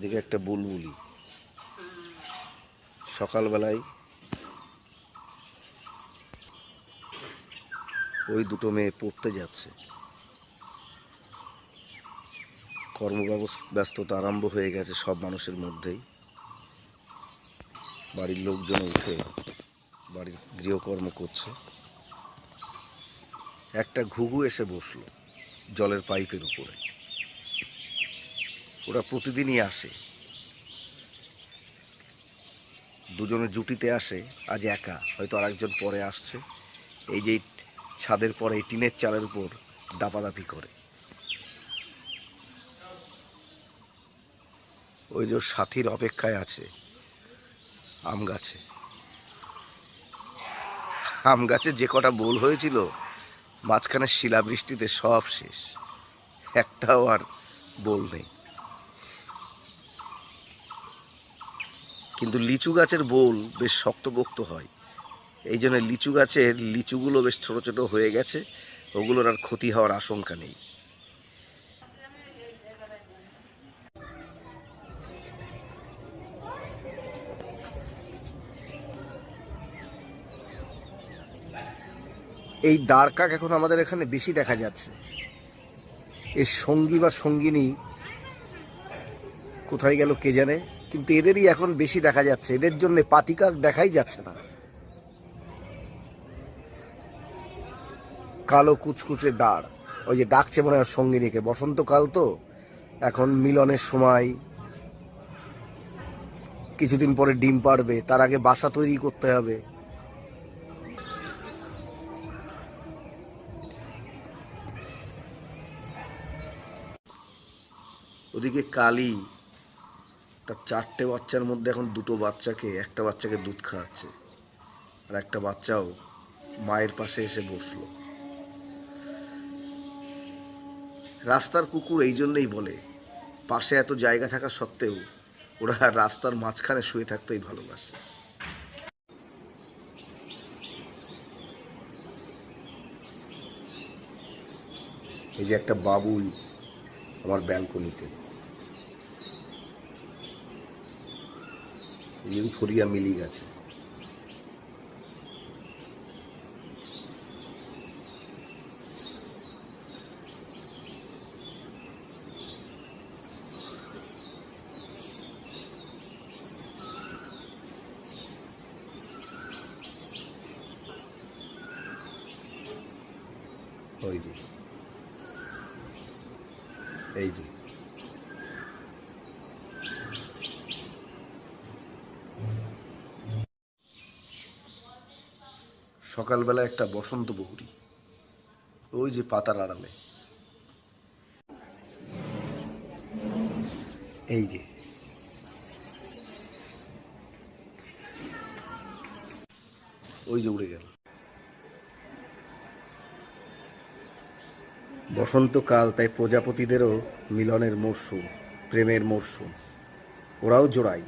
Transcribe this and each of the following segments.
এদিকে একটা বুলবুলি। সকালবেলায় ওই দুটো মেয়ে পড়তে যাচ্ছে। কর্মব্যস্ততা আরম্ভ হয়ে গেছে সব মানুষের মধ্যেই। বাড়ির লোকজন উঠে বাড়ির গৃহকর্ম করছে। একটা ঘুঘু এসে বসল জলের পাইপের উপরে। ওরা প্রতিদিনই আসে। দুজনে জুটিতে আসে, আজ একা, হয়তো আরেকজন পরে আসছে। এই যে ছাদের পরে, এই টিনের চালের উপর দাপাদাপি করে। ওই যে সাথীর অপেক্ষায় আছে, আম গাছে। আম গাছে যে কটা বোল হয়েছিল, মাঝখানে শিলাবৃষ্টিতে সব শেষ। একটাও আর বোল নেই। কিন্তু লিচু গাছের বোল বেশ শক্তপোক্ত হয়। এই জন্য লিচু গাছের লিচুগুলো বেশ ছোট ছোট হয়ে গেছে, ওগুলোর আর ক্ষতি হওয়ার আশঙ্কা নেই। এই দাঁড় কাক এখন আমাদের এখানে বেশি দেখা যাচ্ছে। এর সঙ্গী বা সঙ্গিনী কোথায় গেল কে জানে? কিন্তু এদেরই এখন বেশি দেখা যাচ্ছে। এদের জন্য পাতিকাক দেখাই যাচ্ছে না। কালো কুচকুচে দাঁড়। ওই যে ডাকছে মনে হয় সঙ্গিনীকে। বসন্তকাল তো। এখন মিলনের সময়। কিছুদিন পরে ডিম পাড়বে। তার আগে বাসা তৈরি করতে হবে। ওদিকে কালী তার চারটে বাচ্চার মধ্যে এখন দুটো বাচ্চাকে, একটা বাচ্চাকে দুধ খাওয়াচ্ছে। আর একটা বাচ্চাও মায়ের পাশে এসে বসল। রাস্তার কুকুর এই জন্যই বলে, পাশে এত জায়গা থাকা সত্ত্বেও ওরা রাস্তার মাঝখানে শুয়ে থাকতেই ভালোবাসে। এই যে একটা বাবুই আমার ব্যালকনিতে। ইউফোরিয়া মিলি গেছে। যে। এই যে। সকালবেলা একটা বসন্ত বহুরি ওই যে পাতার আড়ালে। এই যে। ওই যে উড়ে গেল। বসন্তকাল, তাই প্রজাপতিদেরও মিলনের মরশুম, প্রেমের মরশুম। ওরাও জোড়ায়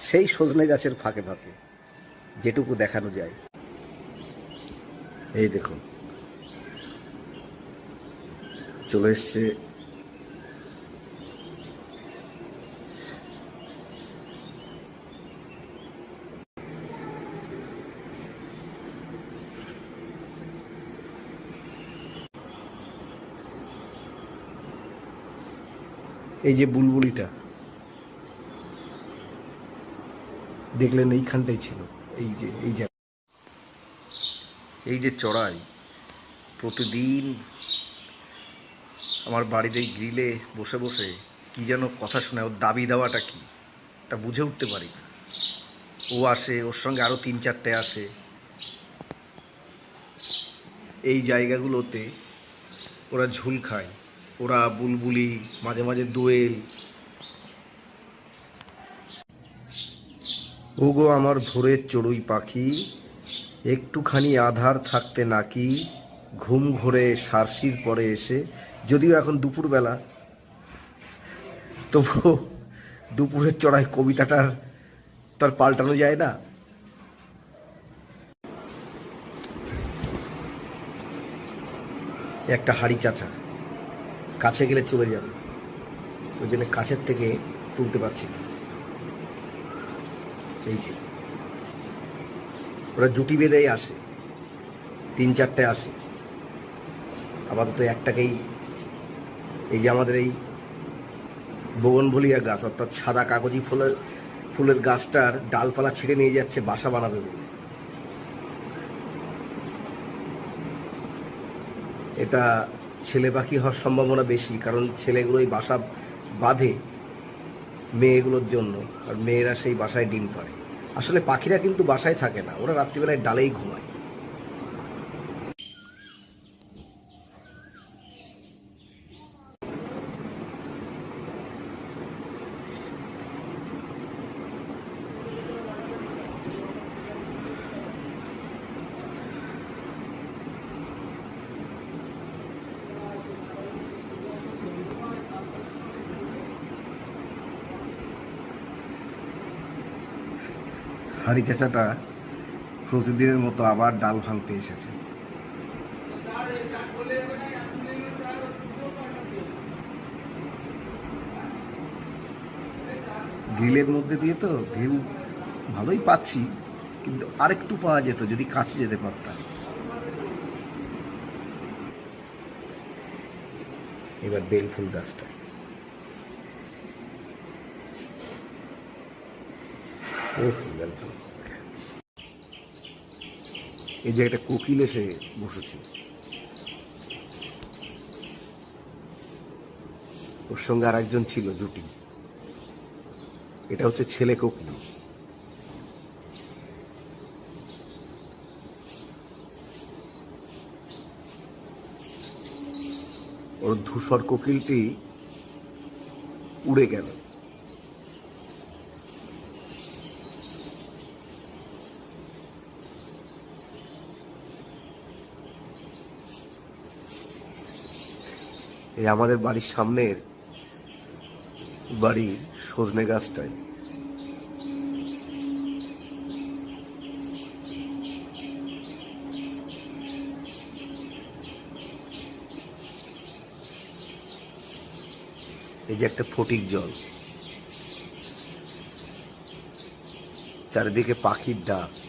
সেই সজনে গাছের ফাঁকে ফাঁকে। যেটুকু দেখানো যায়। এই দেখুন। চলে এসছে এই যে বুলবুলিটা। দেখলেন এইখানটাই ছিল। এই যে এই যে। এই যে চড়াই, প্রতিদিন আমার বাড়ির এই গ্রিলে বসে বসে কি যেন কথা শোনায়, ওর দাবি দেওয়াটা কি, তা বুঝে উঠতে পারি ও আসে, ওর সঙ্গে আরও তিন চারটে আসে। এই জায়গাগুলোতে ওরা ঝুল খায়, ওরা বুলবুলি, মাঝে মাঝে দোয়েল ওগো আমার ভোরের চড়ুই পাখি, একটুখানি আধার থাকতে নাকি ঘুম ঘোরে সারসির পরে এসে, যদিও এখন দুপুরবেলা তবু দুপুরের চড়াই কবিতাটার তার পাল্টানো যায় না। একটা হাড়ি চাচা কাছে গেলে চলে যাবে, ওই জন্য কাছের থেকে তুলতে পারছি না। এই যে ওরা জুটি বেঁধেই আসে। তিন চারটে আসে। আপাতত একটাকেই এই যে আমাদের এই বগনভলিয়া গাছ, অর্থাৎ সাদা কাগজি ফুলের ফুলের গাছটার ডালপালা ছিঁড়ে নিয়ে যাচ্ছে, বাসা বানাবে বলে। এটা ছেলে পাখি হওয়ার সম্ভাবনা বেশি, কারণ ছেলেগুলোই বাসা বাঁধে। মেয়েগুলোর জন্য আর মেয়েরা সেই বাসায় ডিম পাড়ে। আসলে পাখিরা কিন্তু বাসায় থাকে না, ওরা রাত্রিবেলায় ডালেই ঘুমায়। হাড়ি চাচাটা প্রতিদিনের মতো আবার ডাল ভাঙতে এসেছে। গ্রিলের মধ্যে দিয়ে তো ভিউ ভালোই পাচ্ছি, কিন্তু আরেকটু পাওয়া যেত যদি কাছে যেতে পারতাম। এবার বেলফুল গাছটা ওহ, বেল ফুল। এই যে একটা কোকিল এসে বসেছে। ওর সঙ্গে আর একজন ছিল জুটি। এটা হচ্ছে ছেলে কোকিল। ওর ধূসর কোকিলটি উড়ে গেল। এই আমাদের বাড়ির সামনের বাড়ির সজনে গাছটাই। এই যে একটা ফটিক জল। চারিদিকে পাখির ডাক।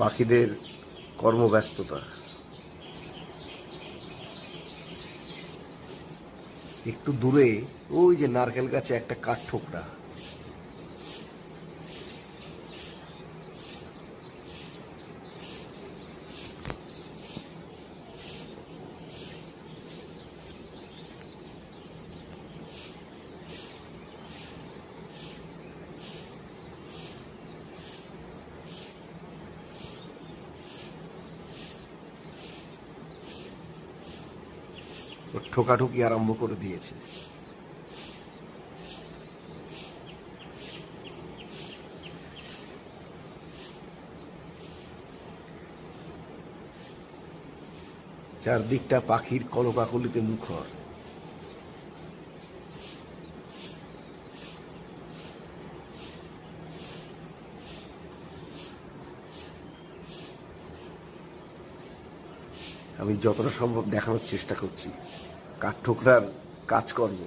পাখিদের কর্মব্যস্ততা। একটু দূরে ওই যে নারকেল গাছে একটা কাঠ ঠোকরা ঠোকাঠুকি আরম্ভ করে দিয়েছে। চারদিকটা পাখির কলকাকলিতে মুখর। আমি যতটা সম্ভব দেখানোর চেষ্টা করছি। কাঠঠোকরার কাজকর্ম।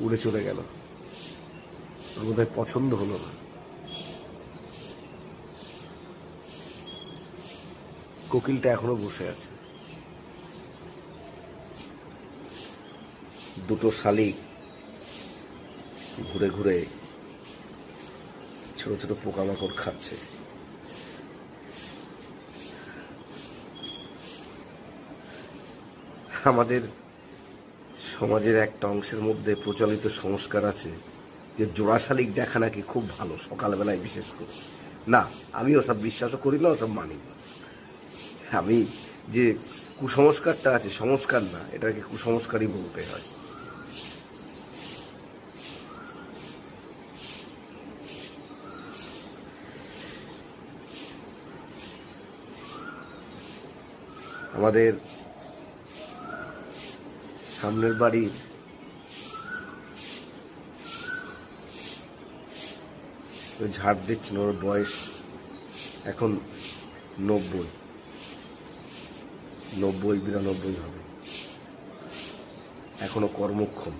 উড়ে চলে গেল। বোধহয় পছন্দ হলো না। কোকিলটা এখনও বসে আছে। দুটো শালিক ঘুরে ঘুরে ছোট ছোট পোকামাকড় খাচ্ছে। আমাদের সমাজের একটা অংশের মধ্যে প্রচলিত সংস্কার আছে যে জোড়া শালিক দেখা নাকি খুব ভালো, সকালবেলায় বিশেষ করে। না আমি ওসব বিশ্বাসও করি না ওসব মানি না। আমি যে কুসংস্কারটা আছে, সংস্কার না, এটাকে কুসংস্কারই বলতে হয়। আমাদের সামনের বাড়ির ঝাড় দিচ্ছেন ওর বয়স এখন নব্বই। নব্বই বিরানব্বই হবে। এখনও কর্মক্ষম।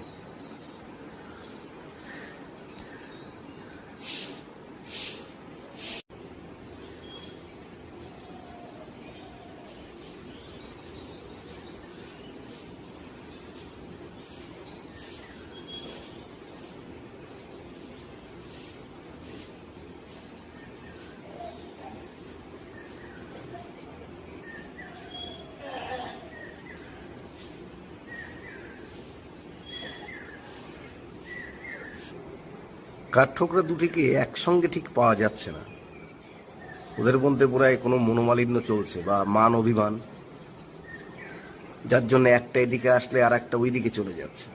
কাঠঠোকরা দুটিকে একসঙ্গে ঠিক পাওয়া যাচ্ছে না। ওদের মধ্যে বোধহয় কোনো মনোমালিন্য চলছে বা মান অভিমান। যার জন্য একটা এদিকে আসলে আর একটা ওই দিকে চলে যাচ্ছে।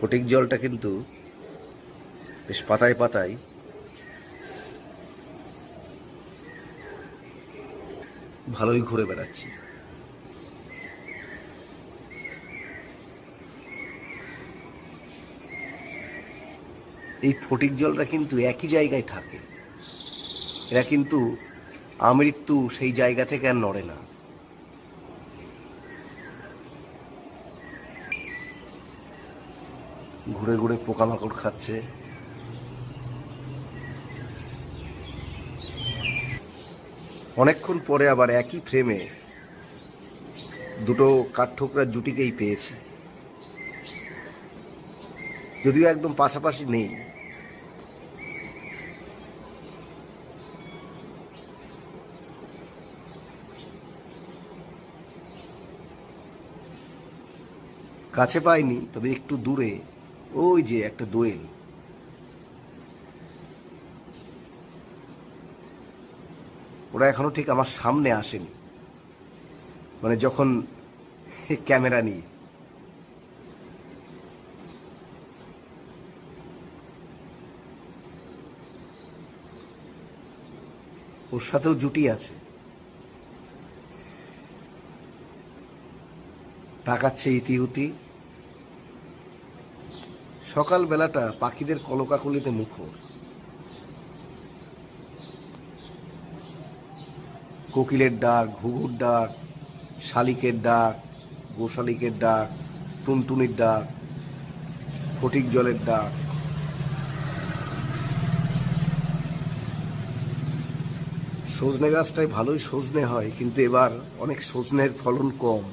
ফটিক জলটা কিন্তু বেশ পাতায় পাতায় ভালোই ঘুরে বেড়াচ্ছি। এই ফটিক জলটা কিন্তু একই জায়গায় থাকে। এরা কিন্তু আমৃত্যু সেই জায়গা থেকে আর নড়ে না। ঘুরে ঘুরে পোকামাকড় খাচ্ছে। অনেকক্ষণ পরে আবার একই ফ্রেমে দুটো কাঠঠোকরার জুটিকেই পেয়েছি। যদিও একদম পাশাপাশি নেই। কাছে পাইনি, তবে একটু দূরে, ওই যে একটা দোয়েল। ওরা এখনও ঠিক আমার সামনে আসেনি। মানে যখন ক্যামেরা নিয়ে। ওর সাথেও জুটি আছে। তাকাচ্ছে ইতিউতি। সকাল বেলাটা পাখিদের কলকাকলিতে মুখর কোকিলের ডাক, ঘুঘুর ডাক, শালিকের ডাক, গোশালিকের ডাক, টুনটুনির ডাক, ফটিক জলের ডাক। সজনে গাছটায় ভালোই সজনে হয়, কিন্তু এবার অনেক সজনের ফলন কম।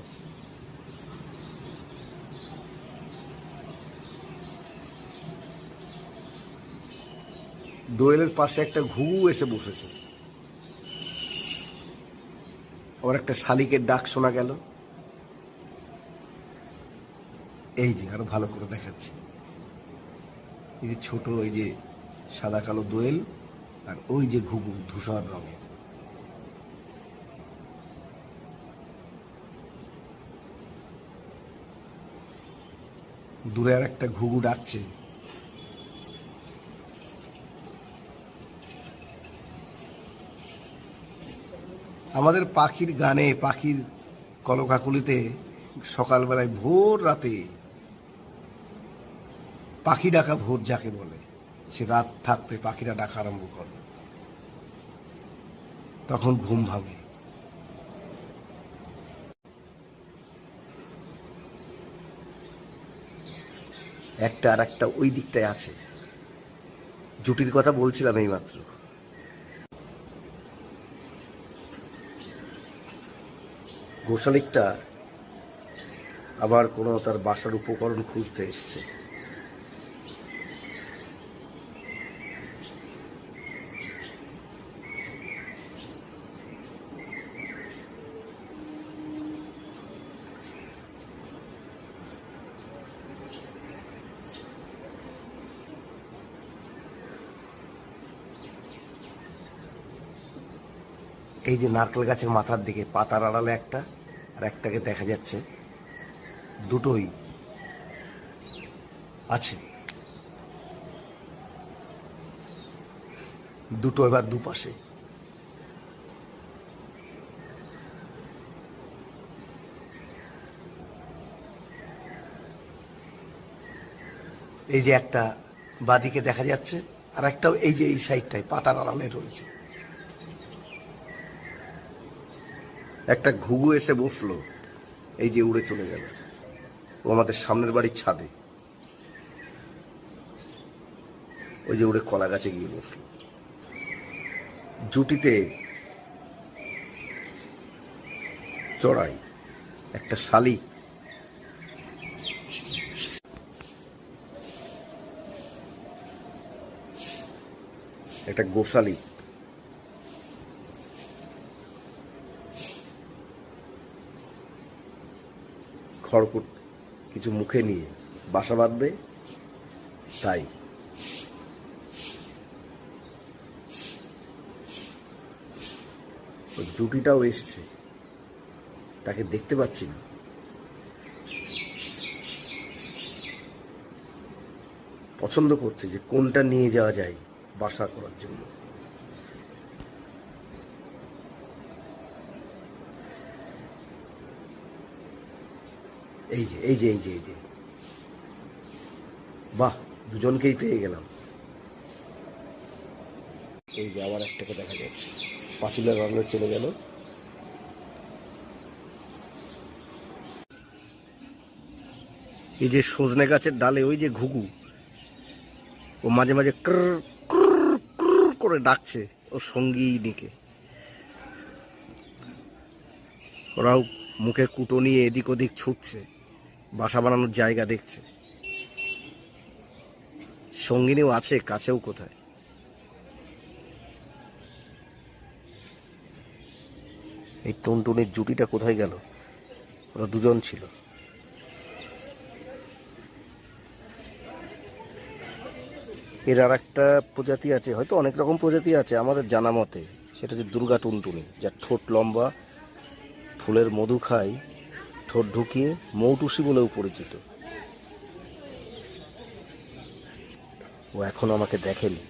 দোয়েলের পাশে একটা ঘুঘু এসে বসেছে। আবার একটা শালিকের ডাক শোনা গেল। এই যে, আরও ভালো করে দেখাচ্ছি। এই যে ছোট ওই যে সাদা কালো দোয়েল আর ওই যে ঘুঘু, ধূসর রঙের। দূরে আর একটা ঘুঘু ডাকছে। আমাদের পাখির গানে, পাখির কলকাকুলিতে সকালবেলায় ভোর রাতে পাখি ডাকা ভোর যাকে বলে, সে রাত থাকতে পাখিরা ডাকা আরম্ভ করে। তখন ঘুম ভাঙে। একটা আর একটা ওই দিকটায় আছে। জুটির কথা বলছিলাম এইমাত্র। গোশালিকটা আবার কোনো তার বাসার উপকরণ খুঁজতে এসছে। এই যে নারকেল গাছের মাথার দিকে, পাতার আড়ালে একটা। আর একটাকে দেখা যাচ্ছে, দুটোই আছে। দুটো এবার দুপাশে। এই যে একটা বাদিকে দেখা যাচ্ছে, আর একটাও এই যে এই সাইডটায় পাতার আড়ালে রয়েছে। একটা ঘুঘু এসে বসল। এই যে উড়ে চলে গেল। ও আমাদের সামনের বাড়ির ছাদে। ওই যে উড়ে কলা গাছে গিয়ে বসল। জুটিতে চড়াই, একটা শালিক একটা গোশালি। খড়কুট কিছু মুখে নিয়ে বাসা বাঁধবে, তাই। জুটিটাও এসছে। তাকে দেখতে পাচ্ছি না। পছন্দ করছে যে কোনটা নিয়ে যাওয়া যায় বাসা করার জন্য। এই যে এই যে এই যে এই যে। বাহ, দুজনকেই পেয়ে গেলাম। এই যে আবার একটাকে দেখা যাচ্ছে। পাঁচুলের রান্না চলে গেল। এই যে সজনে গাছের ডালে, ওই যে ঘুঘু, ও মাঝে মাঝে ক্র করে ডাকছে ও সঙ্গী সঙ্গীনিকে। ওরাও মুখে কুটো নিয়ে এদিক ওদিক ছুটছে। বাসা বানানোর জায়গা দেখছে। সঙ্গিনীও আছে, কাছেও কোথায়? এই টুনটুনির জুটিটা কোথায় গেল? ওরা দুজন ছিল। এর আর একটা প্রজাতি আছে, হয়তো অনেক রকম প্রজাতি আছে আমাদের জানা মতে। সেটা হচ্ছে দুর্গা টুনটুনি, যার ঠোঁট লম্বা, ফুলের মধু খায়। ঠোঁট ঢুকিয়ে মৌটুসি বলেও পরিচিত। ও এখন আমাকে দেখেনি।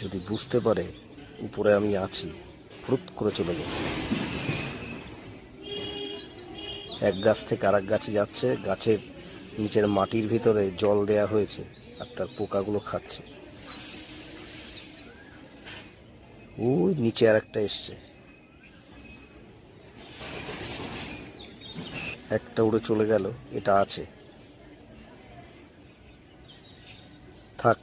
যদি বুঝতে পারে, উপরে আমি আছি ফুরুত করে চলে গেল এক গাছ থেকে আর এক গাছে যাচ্ছে, গাছের নিচের মাটির ভিতরে জল দেয়া হয়েছে, আর তার পোকাগুলো খাচ্ছে। ওই নিচে আর একটা এসছে। একটা উড়ে চলে গেল এটা আছে। থাক।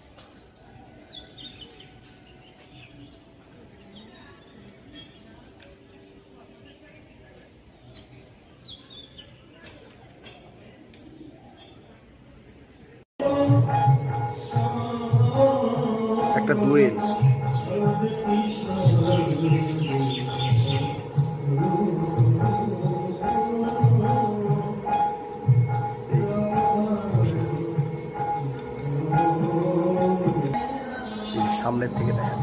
একটা দোয়েল সামনের থেকে দেখাচ্ছি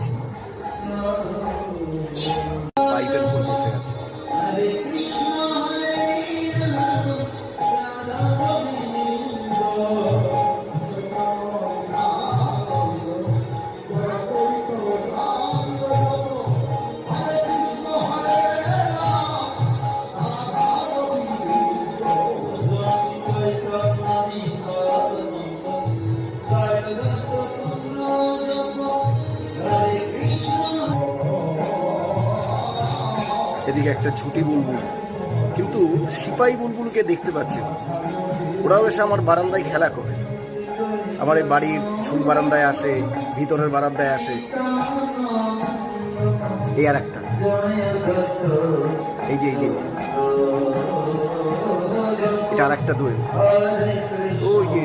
এদিকে একটা ছুটি বুলবুল। কিন্তু সিপাহী বুলবুলকে দেখতে পাচ্ছি ওরাও এসে আমার বারান্দায় খেলা করে। আমার এই বাড়ির ঝুল বারান্দায় আসে, ভিতরের বারান্দায় আসে। এই আর একটা। এই যে এই যে এটা আর একটা দোয়েল। ওই যে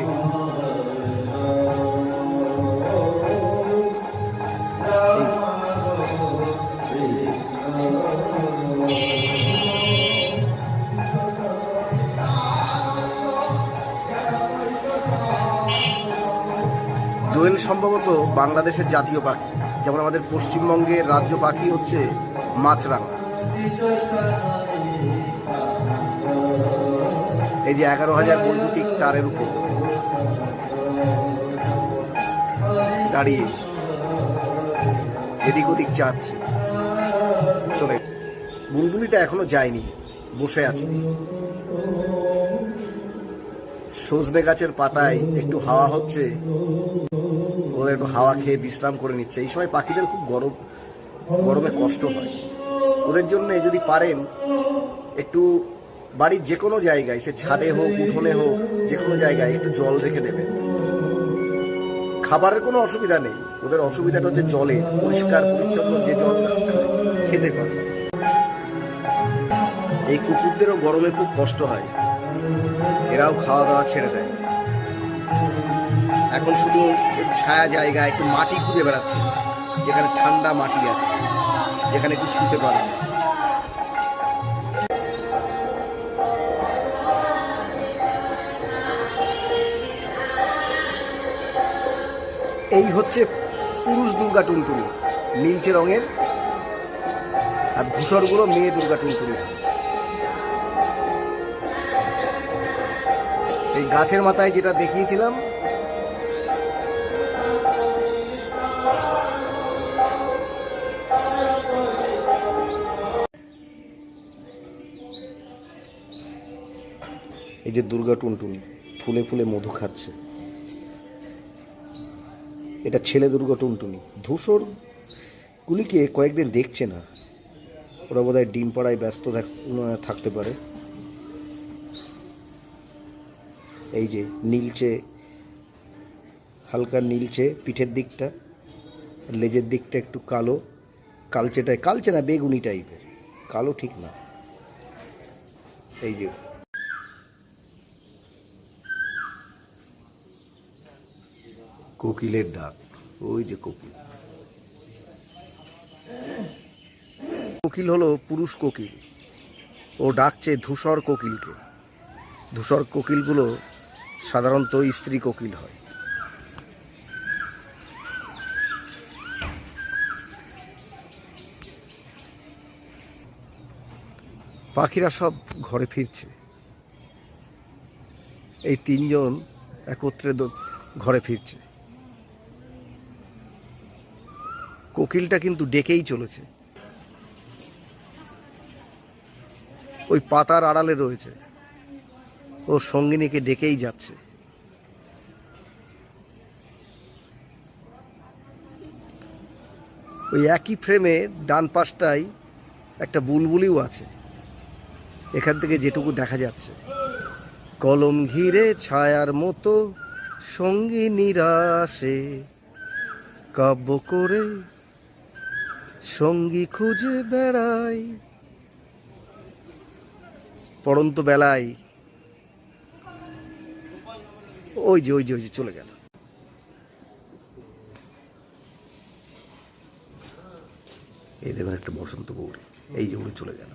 দোয়েল সম্ভবত বাংলাদেশের জাতীয় পাখি, যেমন আমাদের পশ্চিমবঙ্গের রাজ্য পাখি হচ্ছে মাছরাঙা। এই যে এগারো হাজার বৈদ্যুতিক তারের উপর দাঁড়িয়ে এদিক ওদিক চাচ্ছে চলে বুলবুলিটা এখনও যায়নি, বসে আছে। সজনে গাছের পাতায় একটু হাওয়া হচ্ছে। ওদের একটু হাওয়া খেয়ে বিশ্রাম করে নিচ্ছে। এই সময় পাখিদের খুব গরম, গরমে কষ্ট হয়। ওদের জন্য যদি পারেন, একটু বাড়ির যে কোনো জায়গায়, সে ছাদে হোক, উঠোনে হোক যে কোনো জায়গায় একটু জল রেখে দেবেন। খাবারের কোনো অসুবিধা নেই। ওদের অসুবিধাটা হচ্ছে জলে, পরিষ্কার, পরিচ্ছন্ন যে জল খেতে পারে। এই কুকুরদেরও গরমে খুব কষ্ট হয়। এরাও খাওয়া দাওয়া ছেড়ে দেয়। এখন শুধু একটু ছায়া জায়গায় একটু মাটি খুঁজে বেড়াচ্ছে। যেখানে ঠান্ডা মাটি আছে, যেখানে একটু শুতে পারবে এই হচ্ছে পুরুষ দুর্গা টুনটুনি, নীলচে রঙের, আর ধূসরগুলো মেয়ে দুর্গা টুনটুনি। এই গাছের মাথায় যেটা দেখিয়েছিলাম এই যে দুর্গা টুনটুনি ফুলে ফুলে মধু খাচ্ছে। এটা ছেলে দুর্গা টুনটুনি। ধূসর গুলিকে কয়েকদিন দেখছে না। ওরা বোধহয় ডিম পাড়ায় ব্যস্ত থাক- থাকতে পারে। এই যে নীলচে, হালকা নীলচে পিঠের দিকটা, লেজের দিকটা একটু কালো, কালচেটায় কালচে না, বেগুনি টাইপের কালো ঠিক না। এই যে কোকিলের ডাক, ওই যে কোকিল। কোকিল হলো পুরুষ কোকিল। ও ডাকছে ধূসর কোকিলকে। ধূসর কোকিলগুলো সাধারণত স্ত্রী কোকিল হয়। পাখিরা সব ঘরে ফিরছে। এই তিনজন একত্রে ঘরে ফিরছে। কোকিলটা কিন্তু ডেকেই চলেছে। ওই পাতার আড়ালে রয়েছে। ও সঙ্গিনীকে ডেকেই যাচ্ছে। ওই একই ফ্রেমে ডান পাশটায় একটা বুলবুলিও আছে। এখান থেকে যেটুকু দেখা যাচ্ছে। কলম ঘিরে ছায়ার মতো সঙ্গী নিরাশে কাব্য করে সঙ্গী খুঁজে বেড়াই। পড়ন্ত বেলায় ওই যে ওই যে ওই যে চলে গেল। এই দেখুন একটা বসন্ত গৌরী, এই যে উড়ে চলে গেল।